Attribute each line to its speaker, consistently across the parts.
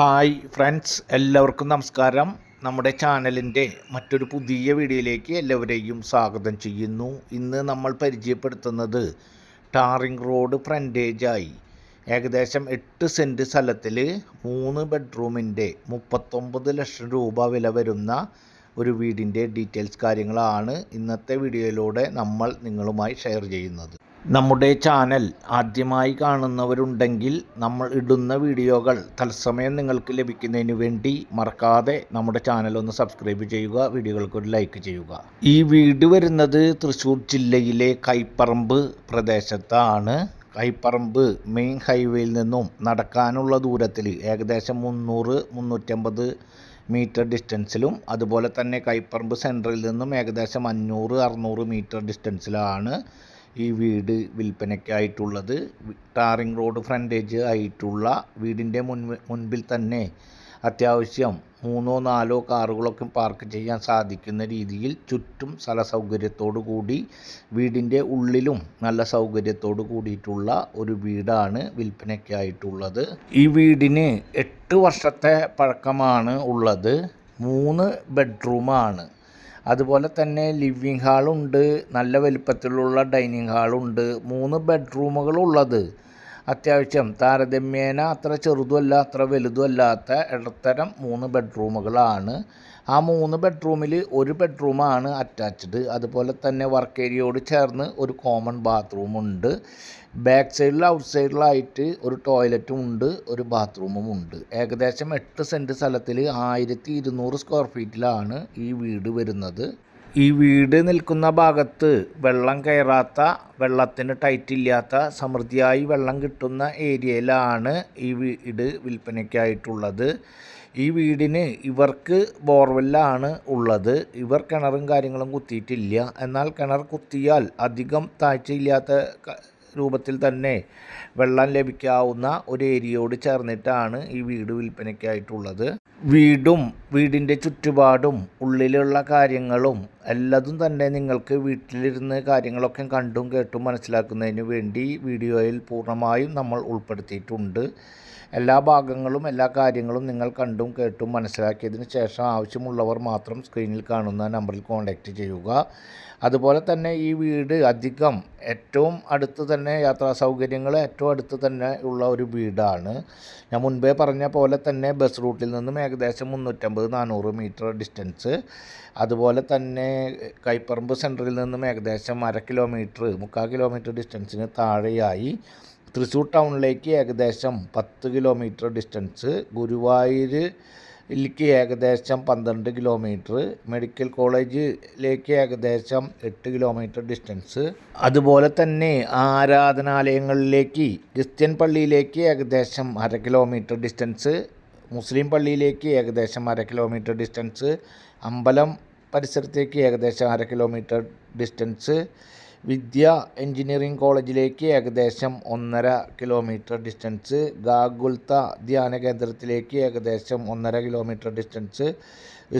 Speaker 1: Hi friends എല്ലാവർക്കും നമസ്കാരം. നമ്മുടെ ചാനലിന്റെ മറ്റൊരു പുതിയ വീഡിയോയിലേക്ക് എല്ലാവരെയും സ്വാഗതം ചെയ്യുന്നു. ഇന്ന് നമ്മൾ പരിചയപ്പെടുത്തുന്നത് ടാറിംഗ് റോഡ് ഫ്രണ്ടേജായി ഏകദേശം എട്ട് സെന്റ് സ്ഥലത്തിൽ മൂന്ന് ബെഡ്റൂമിന്റെ മുപ്പത്തൊമ്പത് ലക്ഷം രൂപ വില വരുന്ന ഒരു വീടിന്റെ ഡീറ്റെയിൽസ് കാര്യങ്ങളാണ് ഇന്നത്തെ വീഡിയോയിലൂടെ നമ്മൾ നിങ്ങളുമായി ഷെയർ ചെയ്യുന്നത്. നമ്മുടെ ചാനൽ ആദ്യമായി കാണുന്നവരുണ്ടെങ്കിൽ നമ്മൾ ഇടുന്ന വീഡിയോകൾ തത്സമയം നിങ്ങൾക്ക് ലഭിക്കുന്നതിന് വേണ്ടി മറക്കാതെ നമ്മുടെ ചാനൽ ഒന്ന് സബ്സ്ക്രൈബ് ചെയ്യുക വീഡിയോകൾക്ക് ഒരു ലൈക്ക് ചെയ്യുക. ഈ വീട് വരുന്നത് തൃശ്ശൂർ ജില്ലയിലെ കൈപ്പറമ്പ് പ്രദേശത്താണ്. കൈപ്പറമ്പ് മെയിൻ ഹൈവേയിൽ നിന്നും നടക്കാനുള്ള ദൂരത്തിൽ ഏകദേശം മുന്നൂറ് മുന്നൂറ്റമ്പത് മീറ്റർ ഡിസ്റ്റൻസിലും അതുപോലെ തന്നെ കൈപ്പറമ്പ് സെന്ററിൽ നിന്നും ഏകദേശം അഞ്ഞൂറ് അറുന്നൂറ് മീറ്റർ ഡിസ്റ്റൻസിലാണ് ഈ വീട് വിൽപ്പനയ്ക്കായിട്ടുള്ളത്. ടാറിംഗ് റോഡ് ഫ്രണ്ടേജ് ആയിട്ടുള്ള വീടിന്റെ മുൻ മുൻപിൽ തന്നെ അത്യാവശ്യം മൂന്നോ നാലോ കാറുകളൊക്കെ പാർക്ക് ചെയ്യാൻ സാധിക്കുന്ന രീതിയിൽ ചുറ്റും സ്ഥല സൗകര്യത്തോടു കൂടി വീടിന്റെ ഉള്ളിലും നല്ല സൗകര്യത്തോടു കൂടിയിട്ടുള്ള ഒരു വീടാണ് വിൽപ്പനയ്ക്കായിട്ടുള്ളത്. ഈ വീടിന് എട്ട് വർഷത്തെ പഴക്കമാണ് ഉള്ളത്. മൂന്ന് ബെഡ്റൂമാണ് അതുപോലെ തന്നെ ലിവിങ് ഹാളുണ്ട് നല്ല വലിപ്പത്തിലുള്ള ഡൈനിങ് ഹാളുണ്ട് മൂന്ന് ബെഡ്റൂമുകളുള്ളത് അത്യാവശ്യം താരതമ്യേന അത്ര ചെറുതുമല്ല അത്ര വലുതുമല്ലാത്ത ഇടത്തരം മൂന്ന് ബെഡ്റൂമുകളാണ് ആ മൂന്ന് ബെഡ്റൂമിൽ ഒരു ബെഡ്റൂമാണ് അറ്റാച്ച്ഡ് അതുപോലെ തന്നെ വർക്ക് ഏരിയയോട് ചേർന്ന് ഒരു കോമൺ ബാത്റൂം ഉണ്ട്. ബാക്ക് സൈഡിൽ ഔട്ട് സൈഡിലായിട്ട് ഒരു ടോയ്ലറ്റും ഉണ്ട് ഒരു ബാത്റൂമും ഉണ്ട്. ഏകദേശം എട്ട് സെന്റ് സ്ഥലത്തിൽ ആയിരത്തി ഇരുന്നൂറ് സ്ക്വയർ ഫീറ്റിലാണ് ഈ വീട് വരുന്നത്. ഈ വീട് നിൽക്കുന്ന ഭാഗത്ത് വെള്ളം കയറാത്ത വെള്ളത്തിന് ടൈറ്റ് ഇല്ലാത്ത സമൃദ്ധിയായി വെള്ളം കിട്ടുന്ന ഏരിയയിലാണ് ഈ വീട് വിൽപ്പനയ്ക്കായിട്ടുള്ളത്. ഈ വീടിന് ഇവർക്ക് ബോർവെല്ലാണ് ഉള്ളത്. ഇവർ കിണറും കാര്യങ്ങളും കുത്തിയിട്ടില്ല. എന്നാൽ കിണർ കുത്തിയാൽ അധികം താഴ്ചയില്ലാത്ത രൂപത്തിൽ തന്നെ വെള്ളം ലഭിക്കാവുന്ന ഒരു ഏരിയയോട് ചേർന്നിട്ടാണ് ഈ വീട് വിൽപ്പനയ്ക്കായിട്ടുള്ളത്. വീടും വീടിന്റെ ചുറ്റുപാടും ഉള്ളിലുള്ള കാര്യങ്ങളും എല്ലാതും തന്നെ നിങ്ങൾക്ക് വീട്ടിലിരുന്ന് കാര്യങ്ങളൊക്കെ കണ്ടും കേട്ടും മനസ്സിലാക്കുന്നതിന് വേണ്ടി വീഡിയോയിൽ പൂർണമായും നമ്മൾ ഉൾപ്പെടുത്തിയിട്ടുണ്ട്. എല്ലാ ഭാഗങ്ങളും എല്ലാ കാര്യങ്ങളും നിങ്ങൾ കണ്ടും കേട്ടും മനസ്സിലാക്കിയതിന് ശേഷം ആവശ്യമുള്ളവർ മാത്രം സ്ക്രീനിൽ കാണുന്ന നമ്പറിൽ കോൺടാക്റ്റ് ചെയ്യുക. അതുപോലെ തന്നെ ഈ വീട് അധികം ഏറ്റവും അടുത്ത് തന്നെ യാത്രാ സൗകര്യങ്ങൾ ഏറ്റവും അടുത്ത് തന്നെ ഉള്ള ഒരു വീടാണ്. ഞാൻ മുൻപേ പറഞ്ഞ പോലെ തന്നെ ബസ് റൂട്ടിൽ നിന്നും ഏകദേശം മുന്നൂറ്റമ്പത് നാനൂറ് മീറ്റർ ഡിസ്റ്റൻസ് അതുപോലെ തന്നെ കൈപ്പറമ്പ് സെന്ററിൽ നിന്നും ഏകദേശം അര കിലോമീറ്റർ മുക്കാൽ കിലോമീറ്റർ ഡിസ്റ്റൻസിന് താഴെയായി തൃശ്ശൂർ ടൗണിലേക്ക് ഏകദേശം പത്ത് കിലോമീറ്റർ ഡിസ്റ്റൻസ് ഗുരുവായൂരിലേക്ക് ഏകദേശം പന്ത്രണ്ട് കിലോമീറ്റർ മെഡിക്കൽ കോളേജിലേക്ക് ഏകദേശം എട്ട് കിലോമീറ്റർ ഡിസ്റ്റൻസ്. അതുപോലെ തന്നെ ആരാധനാലയങ്ങളിലേക്ക് ക്രിസ്ത്യൻ പള്ളിയിലേക്ക് ഏകദേശം അര കിലോമീറ്റർ ഡിസ്റ്റൻസ് മുസ്ലിം പള്ളിയിലേക്ക് ഏകദേശം അര കിലോമീറ്റർ ഡിസ്റ്റൻസ് അമ്പലം പരിസരത്തേക്ക് ഏകദേശം അര കിലോമീറ്റർ ഡിസ്റ്റൻസ് വിദ്യ എഞ്ചിനീയറിംഗ് കോളേജിലേക്ക് ഏകദേശം ഒന്നര കിലോമീറ്റർ ഡിസ്റ്റൻസ് ഗാഗുൽത്ത ധ്യാന കേന്ദ്രത്തിലേക്ക് ഏകദേശം ഒന്നര കിലോമീറ്റർ ഡിസ്റ്റൻസ്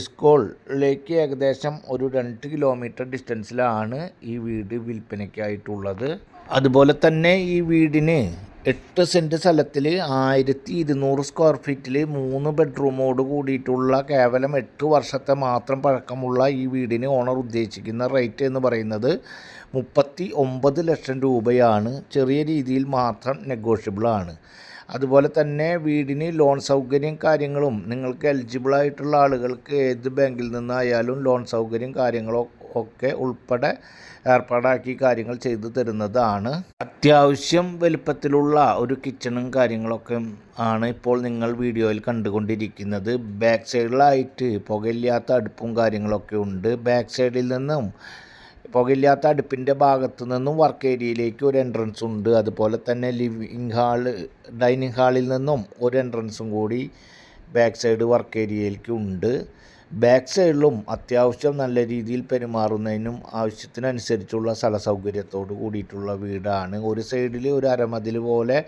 Speaker 1: സ്കൂളിലേക്ക് ഏകദേശം ഒരു രണ്ട് കിലോമീറ്റർ ഡിസ്റ്റൻസിലാണ് ഈ വീട് വിൽപ്പനയ്ക്കായിട്ടുള്ളത്. അതുപോലെ തന്നെ ഈ വീടിന് എട്ട് സെന്റ് സ്ഥലത്തിൽ ആയിരത്തി ഇരുന്നൂറ് സ്ക്വയർ ഫീറ്റിൽ മൂന്ന് ബെഡ്റൂമോട് കൂടിയിട്ടുള്ള കേവലം എട്ട് വർഷത്തെ മാത്രം പഴക്കമുള്ള ഈ വീടിന് ഓണർ ഉദ്ദേശിക്കുന്ന റേറ്റ് എന്ന് പറയുന്നത് മുപ്പത്തി ഒമ്പത് ലക്ഷം രൂപയാണ് ചെറിയ രീതിയിൽ മാത്രം നെഗോഷ്യബിളാണ്. അതുപോലെ തന്നെ വീടിന് ലോൺ സൗകര്യം കാര്യങ്ങളും നിങ്ങൾക്ക് എലിജിബിൾ ആയിട്ടുള്ള ആളുകൾക്ക് ഏത് ബാങ്കിൽ നിന്നായാലും ലോൺ സൗകര്യം കാര്യങ്ങളോ ഒക്കെ ഉൾപ്പെടെ ഏർപ്പാടാക്കി കാര്യങ്ങൾ ചെയ്തു തരുന്നതാണ്. അത്യാവശ്യം വലുപ്പത്തിലുള്ള ഒരു കിച്ചണും കാര്യങ്ങളൊക്കെ ആണ് ഇപ്പോൾ നിങ്ങൾ വീഡിയോയിൽ കണ്ടുകൊണ്ടിരിക്കുന്നത്. ബാക്ക് സൈഡിലായിട്ട് പുകയില്ലാത്ത അടുപ്പും കാര്യങ്ങളൊക്കെ ഉണ്ട്. ബാക്ക് സൈഡിൽ നിന്നും പുകയില്ലാത്ത അടുപ്പിന്റെ ഭാഗത്തു നിന്നും വർക്ക് ഏരിയയിലേക്ക് ഒരു എൻട്രൻസ് ഉണ്ട്. അതുപോലെ തന്നെ ലിവിങ് ഹാൾ ഡൈനിങ് ഹാളിൽ നിന്നും ഒരു എൻട്രൻസും കൂടി ബാക്ക് സൈഡ് വർക്ക് ഏരിയയിലേക്ക് ഉണ്ട്. ബാക്ക് സൈഡിലും അത്യാവശ്യം നല്ല രീതിയിൽ പെരുമാറുന്നതിനും ആവശ്യത്തിനനുസരിച്ചുള്ള സ്ഥല സൗകര്യത്തോട് കൂടിയിട്ടുള്ള വീടാണ്. ഒരു സൈഡിൽ ഒരു അരമതിൽ പോലെ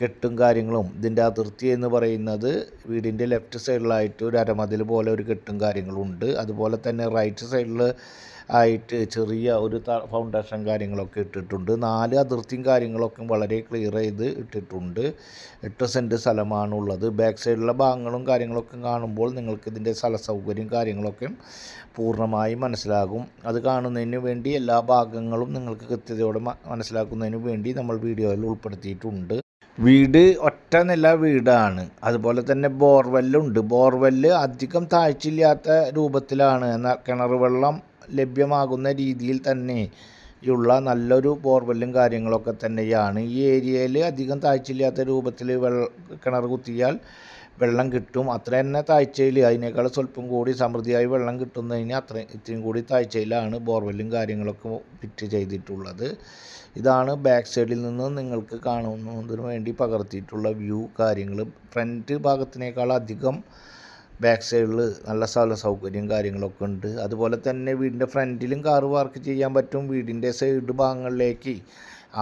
Speaker 1: കെട്ടും കാര്യങ്ങളും. ഇതിന്റെ അതിർത്തി എന്ന് പറയുന്നത് വീടിന്റെ ലെഫ്റ്റ് സൈഡിലായിട്ട് ഒരു അരമതിൽ പോലെ ഒരു കെട്ടും കാര്യങ്ങളും ഉണ്ട്. അതുപോലെ തന്നെ റൈറ്റ് സൈഡിൽ ആയിട്ട് ചെറിയ ഒരു ഫൗണ്ടേഷൻ കാര്യങ്ങളൊക്കെ ഇട്ടിട്ടുണ്ട്. നാല് അതിർത്തിയും കാര്യങ്ങളൊക്കെ വളരെ ക്ലിയർ ചെയ്ത് ഇട്ടിട്ടുണ്ട്. എട്ട് സെന്റ് സ്ഥലമാണുള്ളത്. ബാക്ക് സൈഡിലുള്ള ഭാഗങ്ങളും കാര്യങ്ങളൊക്കെ കാണുമ്പോൾ നിങ്ങൾക്ക് ഇതിന്റെ സ്ഥല സൗകര്യം കാര്യങ്ങളൊക്കെ പൂർണമായി മനസ്സിലാകും. അത് കാണുന്നതിന് വേണ്ടി എല്ലാ ഭാഗങ്ങളും നിങ്ങൾക്ക് കൃത്യതയോടെ മനസ്സിലാക്കുന്നതിന് വേണ്ടി നമ്മൾ വീഡിയോയിൽ ഉൾപ്പെടുത്തിയിട്ടുണ്ട്. വീട് ഒറ്റ നില വീടാണ്. അതുപോലെ തന്നെ ബോർവെല്ലുണ്ട്. ബോർവെല്ല് അധികം താഴ്ചയില്ലാത്ത രൂപത്തിലാണ്. എന്നാൽ കിണർ വെള്ളം ലഭ്യമാകുന്ന രീതിയിൽ തന്നെ ഉള്ള നല്ലൊരു ബോർവെല്ലും കാര്യങ്ങളൊക്കെ തന്നെയാണ്. ഈ ഏരിയയിൽ അധികം താഴ്ചയില്ലാത്ത രൂപത്തിൽ വെള്ള കിണർ കുത്തിയാൽ വെള്ളം കിട്ടും. അത്ര തന്നെ താഴ്ചയിൽ അതിനേക്കാൾ സ്വല്പം കൂടി സമൃദ്ധിയായി വെള്ളം കിട്ടുന്നതിന് അത്ര ഇത്രയും കൂടി താഴ്ചയിലാണ് ബോർവെല്ലും കാര്യങ്ങളൊക്കെ ഫിറ്റ് ചെയ്തിട്ടുള്ളത്. ഇതാണ് ബാക്ക് സൈഡിൽ നിന്ന് നിങ്ങൾക്ക് കാണുന്നതിന് വേണ്ടി പകർത്തിയിട്ടുള്ള വ്യൂ കാര്യങ്ങൾ. ഫ്രണ്ട് ഭാഗത്തിനേക്കാൾ അധികം ബാക്ക് സൈഡിൽ നല്ല സ്ഥല സൗകര്യം കാര്യങ്ങളൊക്കെ ഉണ്ട്. അതുപോലെ തന്നെ വീടിന്റെ ഫ്രണ്ടിലും കാറ് പാർക്ക് ചെയ്യാൻ പറ്റും. വീടിന്റെ സൈഡ് ഭാഗങ്ങളിലേക്ക്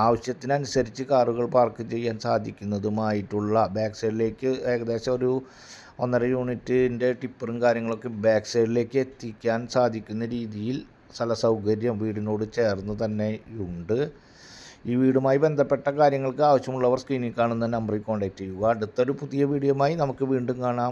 Speaker 1: ആവശ്യത്തിനനുസരിച്ച് കാറുകൾ പാർക്ക് ചെയ്യാൻ സാധിക്കുന്നതുമായിട്ടുള്ള ബാക്ക് സൈഡിലേക്ക് ഏകദേശം ഒരു ഒന്നര യൂണിറ്റിന്റെ ടിപ്പറും കാര്യങ്ങളൊക്കെ ബാക്ക് സൈഡിലേക്ക് എത്തിക്കാൻ സാധിക്കുന്ന രീതിയിൽ സ്ഥല സൗകര്യം വീടിനോട് ചേർന്ന് തന്നെ ഉണ്ട്. ഈ വീടുമായി ബന്ധപ്പെട്ട കാര്യങ്ങൾക്ക് ആവശ്യമുള്ളവർ സ്ക്രീനിൽ കാണുന്ന നമ്പറിൽ കോൺടാക്റ്റ് ചെയ്യുക. അടുത്തൊരു പുതിയ വീഡിയോയുമായി നമുക്ക് വീണ്ടും കാണാം.